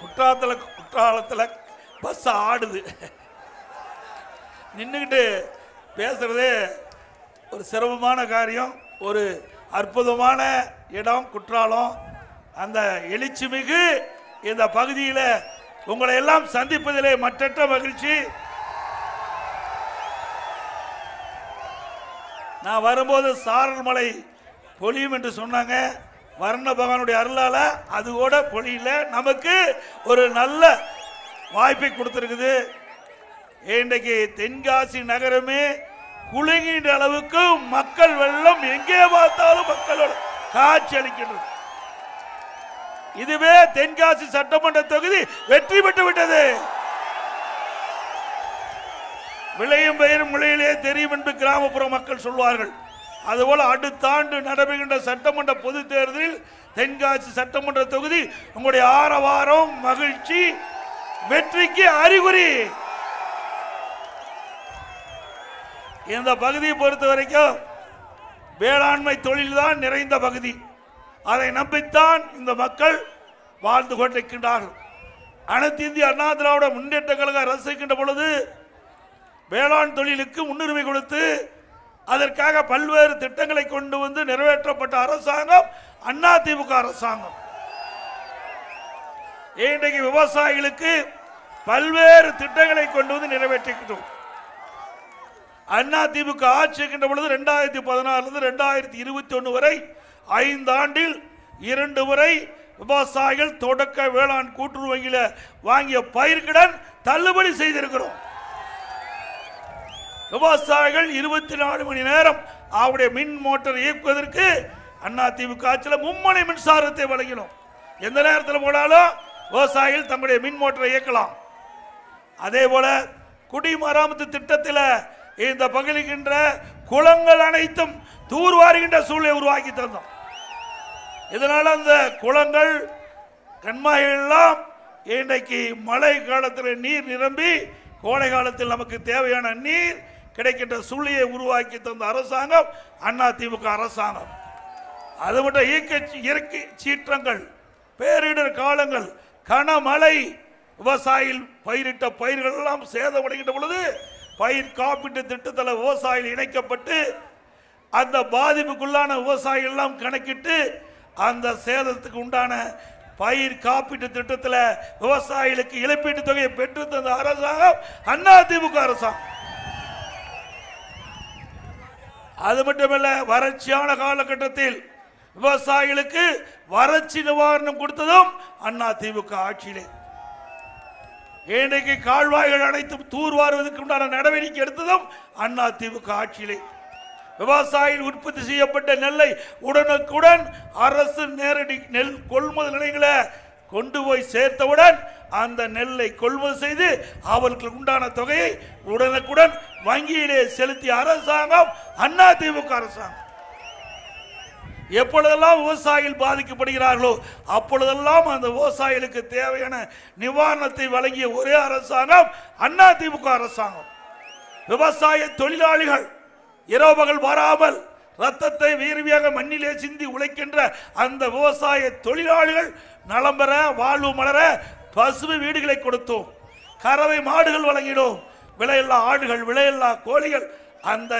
குற்றாலத்தில் குற்றாலத்தில் பஸ் ஆடுது. நின்றுக்கிட்டு பேசுகிறதே ஒரு சிரமமான காரியம் ஒரு அற்புதமான இடம் குற்றாலம். அந்த எழுச்சிமிகு இந்த பகுதியில் உங்களை எல்லாம் சந்திப்பதிலே மற்றற்ற மகிழ்ச்சி. நான் வரும்போது சாரல் மலை பொழியும் என்று சொன்னாங்க. வர்ண பகவானுடைய அருளால அது கூட பொழியல. நமக்கு ஒரு நல்ல வாய்ப்பை கொடுத்துருக்குது. இன்றைக்கு தென்காசி நகரமே குலுங்கின்ற அளவுக்கு மக்கள் வெள்ளம் எங்கே பார்த்தாலும் மக்களோட காட்சி அளிக்கின்றது. இதுவே தென்காசி சட்டமன்ற தொகுதி வெற்றி பெற்று விட்டது. விளையும் பெயரும் மொழியிலே தெரியும் என்று கிராமப்புற மக்கள் சொல்வார்கள். அதுபோல் அடுத்த ஆண்டு நடைபெறுகின்ற சட்டமன்ற பொது தேர்தலில் தென்காசி சட்டமன்ற தொகுதி உங்களுடைய ஆரவாரம் மகிழ்ச்சி வெற்றிக்கு அறிகுறி. இந்த பகுதியை பொறுத்த வரைக்கும் வேளாண்மை தொழில்தான் நிறைந்த பகுதி. அதை நம்பித்தான் இந்த மக்கள் வாழ்ந்து கொண்டிருக்கின்றார்கள். அனைத்து இந்திய அண்ணா திராவிட முன்னேற்ற கழக அரசு இருக்கின்ற பொழுது வேளாண் தொழிலுக்கு முன்னுரிமை கொடுத்து அதற்காக பல்வேறு திட்டங்களை கொண்டு வந்து நிறைவேற்றப்பட்ட அரசாங்கம் அண்ணா திமுக அரசாங்கம். இன்றைக்கு விவசாயிகளுக்கு பல்வேறு திட்டங்களை கொண்டு வந்து நிறைவேற்றிக்கிட்டோம். அண்ணா திமுக ஆட்சிக்கின்ற பொழுது ரெண்டாயிரத்தி பதினாறுல ரெண்டாயிரத்தி இருபத்தி ஒன்று வரை ஐந்து ஆண்டில் இரண்டு முறை விவசாயிகள் தொடக்க வேளாண் கூட்டுறவு வங்கியில் வாங்கிய பயிர்கடன் தள்ளுபடி செய்திருக்கிறோம். விவசாயிகள் இருபத்தி நாலு மணி நேரம் அவருடைய மின் மோட்டார் இயக்குவதற்கு அண்ணா திமுக ஆட்சியில் மும்மனை மின்சாரத்தை வழங்கினோம். எந்த நேரத்தில் போனாலும் விவசாயிகள் தங்களுடைய மின் மோட்டரை இயக்கலாம். அதே போல குடிமராமத்து திட்டத்தில் இந்த பகிலுகின்ற குளங்கள் அனைத்தும் தூர்வாருகின்ற சூழலை உருவாக்கி தந்தோம். இதனால் அந்த குளங்கள் கண்மாய்கள் எல்லாம் இன்றைக்கு மழை காலத்தில் நீர் நிரம்பி கோடை காலத்தில் நமக்கு தேவையான நீர் கிடைக்கின்ற சூழ்நிலையை உருவாக்கி தந்த அரசாங்கம் அண்ணா திமுக அரசாங்கம். அது மட்டும் இயற்கை இயற்கை சீற்றங்கள் பேரிடர் காலங்கள் கனமழை விவசாயிகள் பயிரிட்ட பயிர்கள் எல்லாம் சேதமடைகின்ற பொழுது பயிர் காப்பீட்டு திட்டத்தில் விவசாயிகள் இணைக்கப்பட்டு அந்த பாதிப்புக்குள்ளான விவசாயிகள் எல்லாம் கணக்கிட்டு அந்த சேதத்துக்கு உண்டான பயிர் காப்பீட்டு திட்டத்தில் விவசாயிகளுக்கு இழப்பீட்டு தொகையை பெற்று தந்த அரசாங்கம் அண்ணா திமுக அரசாங்கம். அது மட்டுமல்ல வறட்சியான காலகட்டத்தில் விவசாயிகளுக்கு வறட்சி நிவாரணம் கொடுத்ததும் அண்ணா திமுக ஆட்சியிலே. இன்றைக்கு கால்வாய்கள் அனைத்தும் தூர்வாருவதற்கு உண்டான நடவடிக்கை எடுத்ததும் அண்ணா திமுக ஆட்சியிலே. விவசாயிகள் உற்பத்தி செய்யப்பட்ட நெல்லை உடனுக்குடன் அரசு நேரடி நெல் கொள்முதல் நிலையங்களை கொண்டு போய் சேர்த்தவுடன் அந்த நெல்லை கொள்முதல் செய்து அவர்களுக்கு உண்டான தொகையை உடனுக்குடன் வங்கியிலே செலுத்திய அரசாங்கம் அண்ணா திமுக அரசாங்கம். எப்பொழுதெல்லாம் விவசாயிகள் பாதிக்கப்படுகிறார்களோ அப்பொழுதெல்லாம் அந்த விவசாயிகளுக்கு தேவையான நிவாரணத்தை வழங்கிய ஒரே அரசாங்கம் அண்ணா திமுக அரசாங்கம். விவசாய தொழிலாளிகள் இரவுகள் வராமல் ரத்தத்தை வீரவியாக மண்ணிலே சிந்தி உழைக்கின்ற அந்த விவசாய தொழிலாளிகள் நலம் பெற வாழ்வு மலர பசுமை வீடுகளை கொடுத்தோம். கறவை மாடுகள் வழங்கினோம். விலையில்லா ஆடுகள் விலையில்லா கோழிகள் அந்த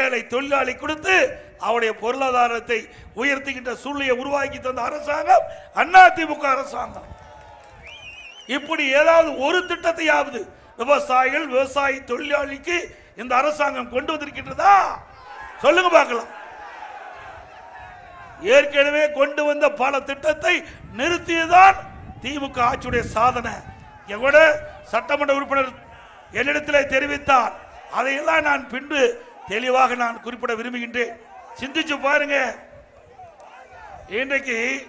ஏழை தொழிலாளி கொடுத்து அவருடைய பொருளாதாரத்தை உயர்த்திக்கிட்ட சூழ்நிலையை உருவாக்கி தந்த அரசாங்கம் அண்ணா திமுக அரசாங்கம். இப்படி ஏதாவது ஒரு திட்டத்தையாவது விவசாயிகள் விவசாயி தொழிலாளிக்கு இந்த அரசாங்கம் கொண்டு வந்திருக்கின்றதா? சொல்லுங்க பார்க்கலாம். ஏற்கனவே கொண்டு வந்த பல திட்டத்தை நிறுத்தியதான் திமுக ஆட்சியுடைய சாதனை. எவ்வளோ சட்டமன்ற உறுப்பினர் என்னிடத்தில் தெரிவித்தார். அதையெல்லாம் நான் பின்பு தெளிவாக நான் குறிப்பிட விரும்புகின்றேன். சிந்திச்சு பாருங்க. இன்றைக்கு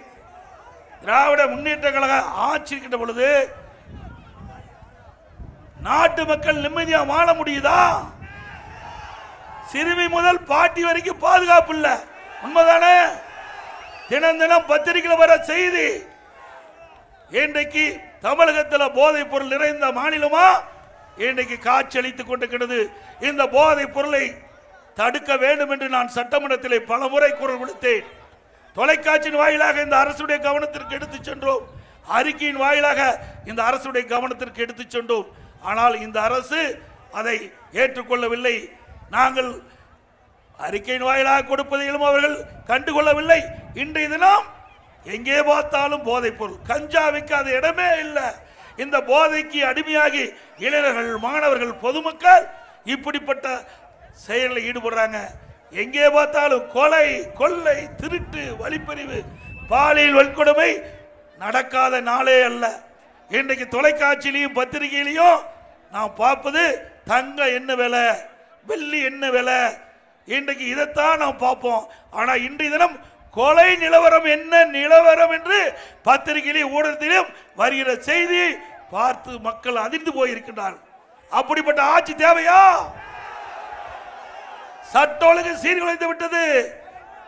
திராவிட முன்னேற்ற கழக ஆட்சி இருக்கின்ற பொழுது நாட்டு மக்கள் நிம்மதியா வாழ முடியுதா? சிறுமி முதல் பாட்டி வரைக்கும் பாதுகாப்பு இல்ல. உண்மைதானே? தினம் தினம் பத்திரிகையில் வர செய்தி. இன்றைக்கு தமிழகத்தில் போதைப் பொருள் நிறைந்த மாநிலமா? இன்றைக்கு காட்சியளித்துக் கொண்டிருக்கிறது. இந்த போதை பொருளை தடுக்க வேண்டும் என்று நான் சட்டமன்றத்திலே பல முறை குரல் கொடுத்தேன். தொலைக்காட்சியின் வாயிலாக இந்த அரசுடைய கவனத்திற்கு எடுத்துச் சென்றோம். அறிக்கையின் வாயிலாக இந்த அரசுடைய கவனத்திற்கு எடுத்துச் சென்றோம். ஆனால் இந்த அரசு அதை ஏற்றுக்கொள்ளவில்லை. நாங்கள் அறிக்கையின் வாயிலாக கொடுப்பதையும் அவர்கள் கண்டுகொள்ளவில்லை. இன்றைய தினம் எங்கே பார்த்தாலும் போதைப் பொருள். கஞ்சா விற்காத இடமே இல்லை. இந்த போதைக்கு அடிமையாகி இளைஞர்கள் மாணவர்கள் பொதுமக்கள் இப்படிப்பட்ட செயலில் ஈடுபடுறாங்க. எங்கே பார்த்தாலும் கொலை கொள்ளை திருட்டு வழிப்பறிவு பாலியல் வன்கொடுமை நடக்காத நாளே அல்ல. இன்றைக்கு தொலைக்காட்சியிலையும் பத்திரிகையிலையும் நாம் பார்ப்பது தங்க என்ன விலை வெள்ளி என்ன விலை. இன்றைக்கு இதைத்தான் நாம் பார்ப்போம். ஆனால் இன்றைய தினம் கொலை நிலவரம் என்ன நிலவரம் என்று பத்திரிகையிலும் ஊடகத்திலும் வருகிற செய்தி பார்த்து மக்கள் அதிர்ந்து போயிருக்கிறார்கள் அப்படிப்பட்ட ஆட்சி தேவையா? சட்ட ஒழுங்கு சீர்குலைந்து விட்டது.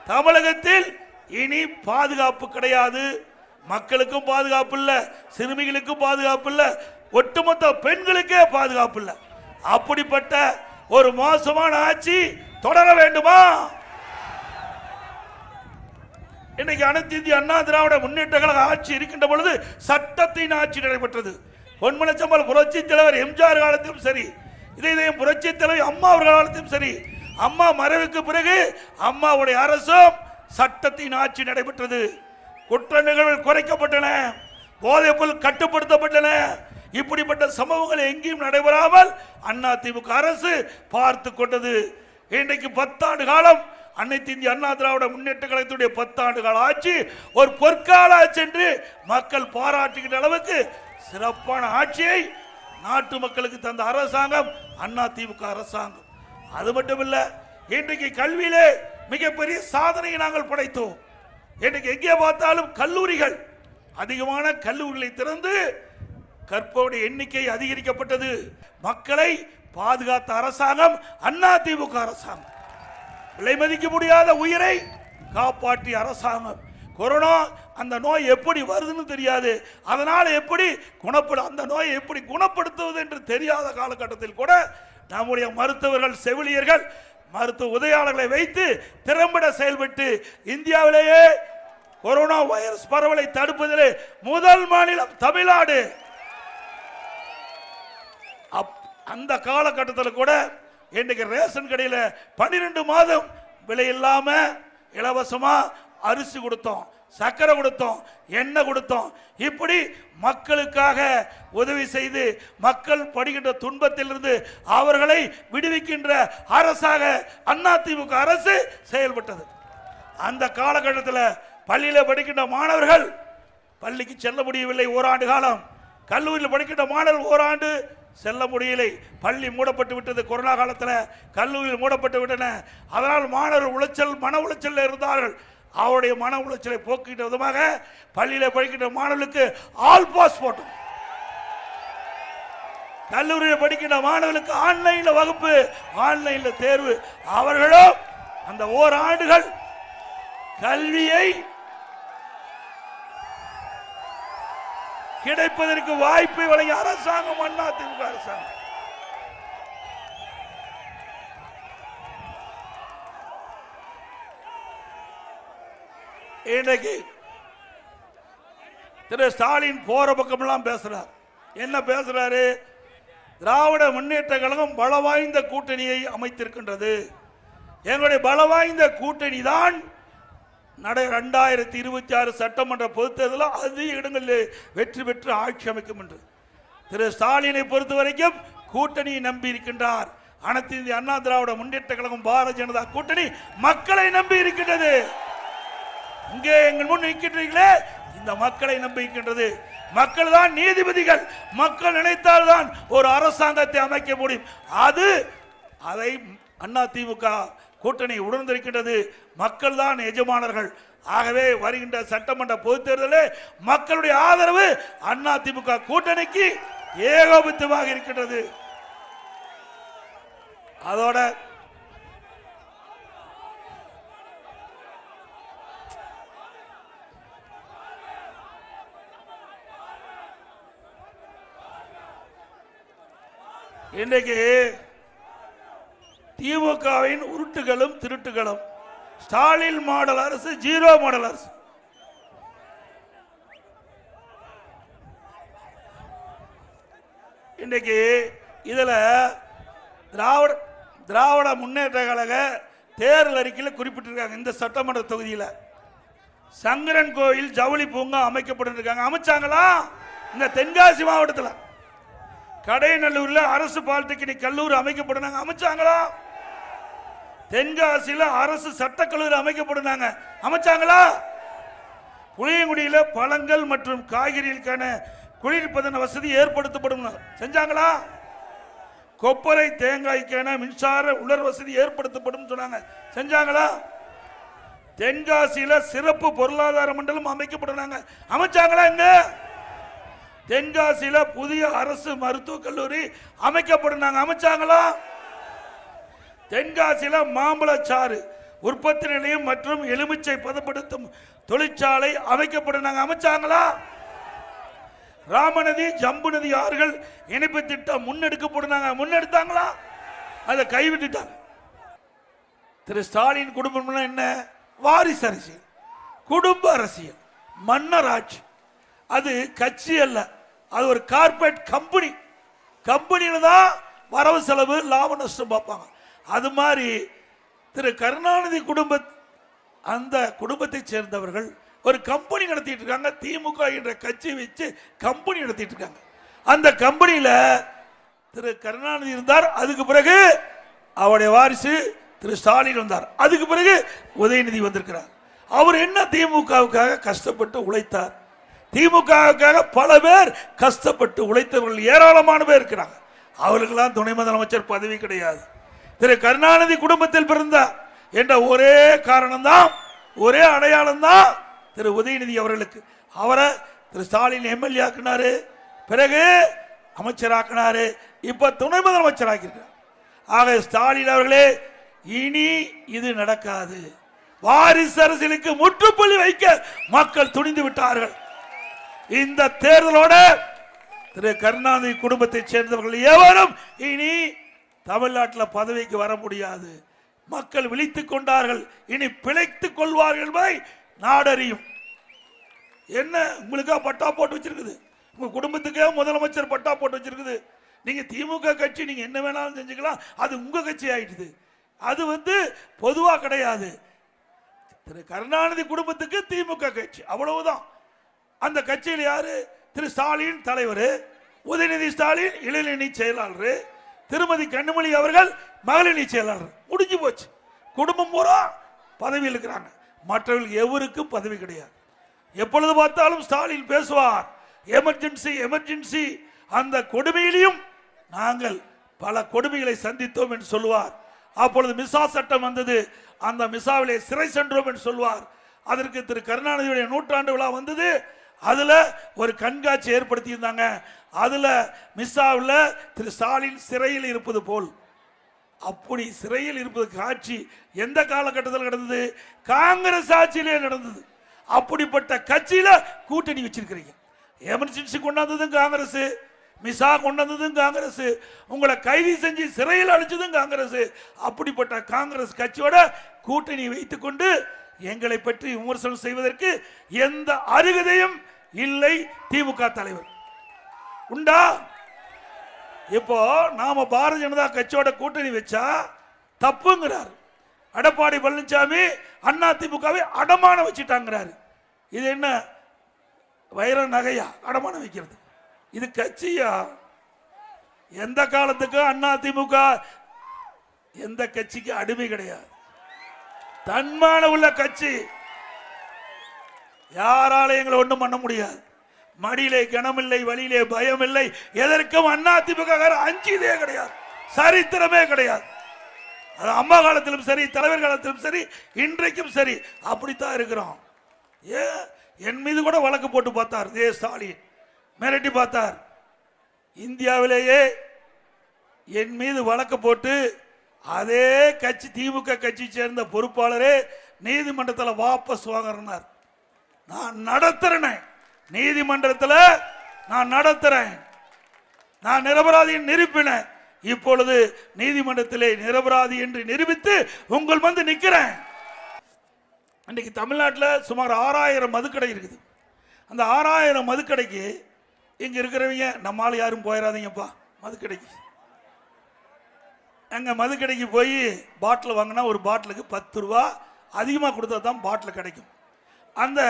தமிழகத்தில் இனி பாதுகாப்பு கிடையாது. மக்களுக்கும் பாதுகாப்பு இல்லை சிறுமிகளுக்கும் பாதுகாப்பு இல்லை ஒட்டுமொத்த பெண்களுக்கே பாதுகாப்பு இல்லை. அப்படிப்பட்ட ஒரு மோசமான ஆட்சி தொடர வேண்டுமா? இன்னைக்கு அனைத்து இந்திய அண்ணா திராவிட முன்னேற்ற கழக ஆட்சி இருக்கின்ற பொழுது சட்டத்தின் ஆட்சி நடைபெற்றது. பொன்மனச்சம்பல் புரட்சி தலைவர் எம்ஜிஆர் காலத்திலும் சரி இதே இதயம் புரட்சி தலைவர் அம்மா அவர்கள் காலத்திலும் சரி அம்மா மறைவுக்கு பிறகு அம்மாவுடைய அரசும் சட்டத்தின் ஆட்சி நடைபெற்றது. குற்ற நிகழ்வுகள் குறைக்கப்பட்டன போதைப் பொருள் கட்டுப்படுத்தப்பட்டன. இப்படிப்பட்ட சம்பவங்கள் எங்கேயும் நடைபெறாமல் அண்ணா அரசு பார்த்து கொண்டது. இன்றைக்கு பத்தாண்டு காலம் அனைத்து இந்திய அண்ணா திராவிட முன்னேற்ற கழகத்துடைய பத்தாண்டு கால ஆட்சி ஒரு பொற்கால ஆட்சி என்று மக்கள் பாராட்டுகின்ற அளவுக்கு சிறப்பான ஆட்சியை நாட்டு மக்களுக்கு தந்த அரசாங்கம் அண்ணா திமுக அரசாங்கம். அது மட்டும் இல்லை இன்றைக்கு கல்வியிலே மிகப்பெரிய சாதனையை நாங்கள் படைத்தோம். இன்றைக்கு எங்கே பார்த்தாலும் கல்லூரிகள் அதிகமான கல்லூரிகளை திறந்து கற்பவருடைய எண்ணிக்கை அதிகரிக்கப்பட்டது. மக்களை பாதுகாத்த அரசாங்கம் அண்ணா திமுக அரசாங்கம். விலை மதிக்க முடியாத உயிரை காப்பாற்றி அரசாங்கம். கொரோனா அந்த நோய் எப்படி வருதுன்னு தெரியாது. அதனால் எப்படி குணப்படு அந்த நோயை எப்படி குணப்படுத்துவது என்று தெரியாத காலகட்டத்தில் கூட நம்முடைய மருத்துவர்கள் செவிலியர்கள் மருத்துவ உதவியாளர்களை வைத்து திறம்பட செயல்பட்டு இந்தியாவிலேயே கொரோனா வைரஸ் பரவலை தடுப்பதில் முதல் மாநிலம் தமிழ்நாடு. அப்- அந்த காலகட்டத்தில் கூட இன்றைக்கு ரேஷன் கடையில் பன்னிரெண்டு மாதம் விலை இல்லாம இலவசமா அரிசி கொடுத்தோம் சக்கரை கொடுத்தோம் எண்ணெய் கொடுத்தோம். இப்படி மக்களுக்காக உதவி செய்து மக்கள் படுகின்ற துன்பத்திலிருந்து அவர்களை விடுவிக்கின்ற அரசாக அதிமுக அரசு செயல்பட்டது. அந்த காலகட்டத்தில் பள்ளியில் படிக்கின்ற மாணவர்கள் பள்ளிக்கு செல்ல முடியவில்லை ஓராண்டு காலம். கல்லூரியில் படிக்கின்ற மாணவர்கள் ஓராண்டு செல்ல முடியலை. பள்ளி மூடப்பட்டு விட்டது கொரோனா காலத்தில். கல்லூரியில் மூடப்பட்டு விட்டன. அதனால் மாணவர்கள் உளைச்சல் மன உளைச்சல் இருந்தார்கள். அவருடைய மன உளைச்சலை போக்குகின்ற விதமாக பள்ளியில் படிக்கின்ற மாணவர்களுக்கு ஆல் பாஸ் போட்டோம். கல்லூரியில் படிக்கின்ற மாணவர்களுக்கு ஆன்லைனில் வகுப்பு ஆன்லைனில் தேர்வு. அவர்களும் அந்த ஓராண்டுகள் கல்வியை கிடைப்பதற்கு வாய்ப்பை வழங்கிய அரசாங்கம் அண்ணா திமுக அரசாங்கம். இன்னைக்கு திரு ஸ்டாலின் போற பக்கமெல்லாம் பேசுறார். என்ன பேசுறாரு? திராவிட முன்னேற்ற கழகம் பலவாய்ந்த கூட்டணியை அமைத்திருக்கின்றது. எங்களுடைய பலவாய்ந்த கூட்டணி தான் நடை ரெண்டாயிரத்தி இருபத்தி ஆறு சட்டமன்ற பொதுத் அதிக இடங்களில் வெற்றி பெற்று ஆட்சி அமைக்கும் என்று. திரு ஸ்டாலினை பொறுத்த வரைக்கும் கூட்டணியை நம்பி இருக்கின்றார். அனைத்து இந்திய அண்ணா திராவிட முன்னேற்ற கழகம் பாரதிய ஜனதா கூட்டணி மக்களை நம்பி இருக்கின்றது. இங்கே எங்கள் முன் நிற்கின்றீர்களே இந்த மக்களை நம்பி இருக்கின்றது. மக்கள் தான் நீதிபதிகள். மக்கள் நினைத்தால் தான் ஒரு அரசாங்கத்தை அமைக்க முடியும். அது அதை அண்ணா திமுக கூட்டணி உணர்ந்திருக்கின்றது. மக்கள் தான் எஜமானர்கள். ஆகவே வருகின்ற சட்டமன்ற பொதுத் தேர்தலில் மக்களுடைய ஆதரவு அண்ணா திமுக கூட்டணிக்கு ஏகோபித்தமாக இருக்கின்றது. அதோட இன்றைக்கு திமுகவின் உருட்டுகளும் திருட்டுகளும் ஸ்டாலின் மாடல் அரசு ஜீரோ மாடல் அரசு. இன்றைக்கு இதில் திராவிட திராவிட முன்னேற்ற கழக தேர்தல் அறிக்கையில் குறிப்பிட்டிருக்காங்க இந்த சட்டமன்ற தொகுதியில். சங்கரன் கோயில் ஜவுளி பூங்கா அமைக்கப்பட்டிருக்காங்க. அமைச்சாங்களா? இந்த தென்காசி மாவட்டத்தில். கடைநல்லூரில் அரசு பாலிடெக்னிக் கல்லூரி அமைக்கப்பட்டிருக்காங்க அமைச்சாங்களா? தென்காசியில் அரசு சட்டக்கல்லூரி அமைக்கப்படுனாங்க அமைச்சாங்களா? புளியங்குடியில் பழங்கள் மற்றும் காய்கறிகளுக்கான குளிர்பதன வசதி ஏற்படுத்தப்படும். செஞ்சாங்களா? கொப்பரை தேங்காய்க்கான மின்சார உலர் வசதி ஏற்படுத்தப்படும் சொன்னாங்க. செஞ்சாங்களா? தென்காசியில சிறப்பு பொருளாதார மண்டலம் அமைக்கப்படுறாங்க அமைச்சாங்களா இங்க? தென்காசியில புதிய அரசு மருத்துவக் கல்லூரி அமைக்கப்படுறாங்க அமைச்சாங்களா? தென்காசியில் மாம்பழச்சாறு உற்பத்தி நிலையம் மற்றும் எலுமிச்சை பதப்படுத்தும் தொழிற்சாலை அமைக்கப்படுறாங்க அமைச்சாங்களா? ராமநதி ஜம்பு நதி ஆறுகள் இணைப்பு திட்டம் முன்னெடுக்கப்படுனாங்க முன்னெடுத்தாங்களா? அதை கைவிட்டுட்டாங்க. திரு ஸ்டாலின் குடும்பம்னா என்ன? வாரிசு அரசியல் குடும்ப அரசியல் மன்னர் ஆட்சி. அது கட்சி அல்ல அது ஒரு கார்ப்பரேட் கம்பெனி. கம்பெனியில தான் வரவு செலவு லாப நஷ்டம் பார்ப்பாங்க. அது மாதிரி திரு கருணாநிதி குடும்ப அந்த குடும்பத்தை சேர்ந்தவர்கள் ஒரு கம்பெனி நடத்திட்டு இருக்காங்க. திமுக என்ற கட்சி வச்சு கம்பெனி நடத்திட்டு இருக்காங்க. அந்த கம்பெனியில் திரு கருணாநிதி இருந்தார். அதுக்கு பிறகு அவருடைய வாரிசு திரு ஸ்டாலின் வந்தார். அதுக்கு பிறகு உதயநிதி வந்திருக்கிறார். அவர் என்ன திமுகவுக்காக கஷ்டப்பட்டு உழைத்தார்? திமுகவுக்காக பல பேர் கஷ்டப்பட்டு உழைத்தவர்கள் ஏராளமான பேர் இருக்கிறாங்க. அவர்களுக்கெல்லாம் துணை முதலமைச்சர் பதவி கிடையாது. திரு கருணாநிதி குடும்பத்தில் பிறந்தார் என்ற ஒரே காரணம் தான் ஒரே அடையாளம் தான் திரு உதயநிதி அவர்களுக்கு. அவரை திரு ஸ்டாலின் எம்எல்ஏ ஆக்கினாரு பிறகு அமைச்சராக்கினாரு இப்ப துணை முதலமைச்சர் ஆக்கியிருக்கார் ஆக ஸ்டாலின் அவர்களே இனி இது நடக்காது. வாரிசு அரசியலுக்கு முற்றுப்புள்ளி வைக்க மக்கள் துணிந்து விட்டார்கள். இந்த தேர்தலோட திரு கருணாநிதி குடும்பத்தைச் சேர்ந்தவர்கள் எவரும் இனி தமிழ்நாட்டில் பதவிக்கு வர முடியாது. மக்கள் விழித்துக் கொண்டார்கள். இனி பிழைத்துக் கொள்வார்கள் என்பதை நாடறியும் என்ன? உங்களுக்கா பட்டா போட்டு வச்சிருக்குது. உங்க குடும்பத்துக்கே முதலமைச்சர் பட்டா போட்டு வச்சிருக்குது. நீங்க திமுக கட்சி நீங்க என்ன வேணாலும் செஞ்சுக்கலாம். அது உங்க கட்சி ஆயிடுது. அது வந்து பொதுவா கிடையாது. திரு கருணாநிதி குடும்பத்துக்கு திமுக கட்சி. அவ்வளவுதான். அந்த கட்சியில் யாரு? திரு ஸ்டாலின் தலைவர் உதயநிதி ஸ்டாலின் இளைஞரணி செயலாளர் திருமதி கண்ணுமணி அவர்கள் மகளிர் செயலாளர். முடிஞ்சு போச்சு. குடும்பம் பூரா பதவியில் இருக்கிறாங்க. மற்றவர்கள் எவருக்கும் பதவி கிடையாது. எப்பொழுது பார்த்தாலும் ஸ்டாலின் பேசுவார். Emergency emergency. அந்த கொடுமையிலையும் நாங்கள் பல கொடுமைகளை சந்தித்தோம் என்று சொல்லுவார். அப்பொழுது மிசா சட்டம் வந்தது. அந்த மிசாவிலே சிறை சென்றோம் என்று சொல்வார் அதற்கு திரு கருணாநிதியுடைய நூற்றாண்டு விழா வந்தது. அதுல ஒரு கண்காட்சி ஏற்படுத்தி இருந்தாங்க அதுல மிஸ்ஸாவில் திரு ஸ்டாலின் சிறையில் இருப்பது போல். அப்படி சிறையில் இருப்பது காட்சி எந்த காலகட்டத்தில் நடந்தது? காங்கிரஸ் ஆட்சியிலே நடந்தது. அப்படிப்பட்ட கட்சியில கூட்டணி வச்சிருக்கிறீங்க. எமர்ஜென்சி கொண்டாந்ததும் காங்கிரஸ் மிசா கொண்டாந்ததும் காங்கிரஸ் உங்களை கைது செஞ்சு சிறையில் அழிச்சதும் காங்கிரஸ். அப்படிப்பட்ட காங்கிரஸ் கட்சியோட கூட்டணி வைத்துக்கொண்டு எங்களை பற்றி விமர்சனம் செய்வதற்கு எந்த அருகதையும் இல்லை திமுக தலைவர். உண்டா? இப்போ நாம பாரதிய ஜனதா கட்சியோட கூட்டணி வச்சா தப்புங்கிறார். எடப்பாடி பழனிசாமி அண்ணா திமுகவை அடமானம் வச்சுட்டாங்கிறாரு. இது என்ன? வைர நகையா? அடமானம் வைக்கிறது. இது கட்சியா? எந்த காலத்துக்கும் அண்ணா திமுக? எந்த கட்சிக்கு அடிமை கிடையாது. தன்மான உள்ள கட்சி. யாரால எங்களை ஒண்ணும் பண்ண முடியாது. மடியிலே கனமில்லை வழியிலே பயம் இல்லை எதற்கும் அண்ணா திமுக அஞ்சியதே கிடையாது. சரித்திரமே கிடையாது. அது அம்மா காலத்திலும் சரி தலைவர் காலத்திலும் சரி இன்றைக்கும் சரி. அப்படித்தான் இருக்கிறோம். ஏ என் மீது கூட வழக்கு போட்டு பார்த்தார். ஏ ஸ்டாலின். மிரட்டி பார்த்தார். இந்தியாவிலேயே என் மீது வழக்கு போட்டு அதே கட்சி திமுக கட்சி சேர்ந்த பொறுப்பாளரே நீதிமன்றத்தில் வாபஸ் வாங்கினார் நான் நடத்துறேன். நீதிமன்றத்தில் நான் நடத்துறேன். நான் நிரபராதியின் நிரூபினேன் இப்பொழுது நீதிமன்றத்திலே நிரபராதி என்று நிரூபித்து உங்கள் வந்து நிற்கிறேன் இன்னைக்கு தமிழ்நாட்டில் சுமார் ஆறாயிரம் மதுக்கடை இருக்குது. அந்த ஆறாயிரம் மதுக்கடைக்கு இங்கே இருக்கிறவங்க நம்மால் யாரும் போயிடாதீங்கப்பா மதுக்கடைக்கு. அங்கே மதுக்கடைக்கு போய் பாட்டில் வாங்கினா ஒரு பாட்டிலுக்கு பத்து ரூபா அதிகமாக கொடுத்தா தான் பாட்டில் கிடைக்கும். அந்த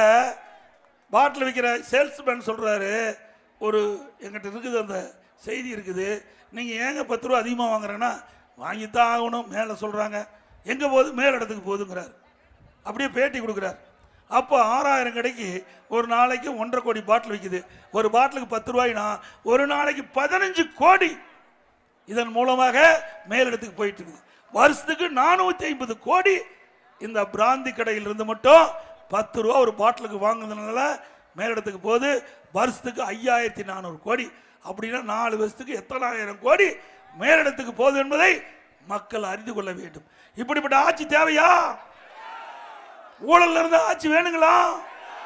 பாட்டில் விற்கிற சேல்ஸ்மேன் சொல்கிறாரு ஒரு எங்கிட்ட இருக்குது அந்த செய்தி இருக்குது நீங்கள் ஏங்க பத்து ரூபா அதிகமாக வாங்குறேன்னா வாங்கித்தான் ஆகணும் மேலே சொல்கிறாங்க எங்கே போகுது? மேல் இடத்துக்கு போகுதுங்கிறார். அப்படியே பேட்டி கொடுக்குறார். அப்போ ஆறாயிரம் கடைக்கு ஒரு நாளைக்கு ஒன்றரை கோடி பாட்டில் விற்கிது ஒரு பாட்டிலுக்கு பத்து ரூபாய்னா ஒரு நாளைக்கு பதினஞ்சு கோடி இதன் மூலமாக மேலிடத்துக்கு போயிட்டு இருக்குது வருஷத்துக்கு நானூற்றி ஐம்பது கோடி இந்த பிராந்தி கடையில் இருந்து மட்டும் பத்து ரூபா ஒரு பாட்டிலுக்கு வாங்குனதுனால மேலிடத்துக்கு போகுது. வருஷத்துக்கு ஐயாயிரத்தி நானூறு கோடி. அப்படின்னா நாலு வருஷத்துக்கு எத்தனாயிரம் கோடி மேலிடத்துக்கு போகுது என்பதை மக்கள் அறிந்து கொள்ள வேண்டும். இப்படிப்பட்ட ஆட்சி தேவையா? ஊழல்ல இருந்து ஆட்சி வேணுங்களா?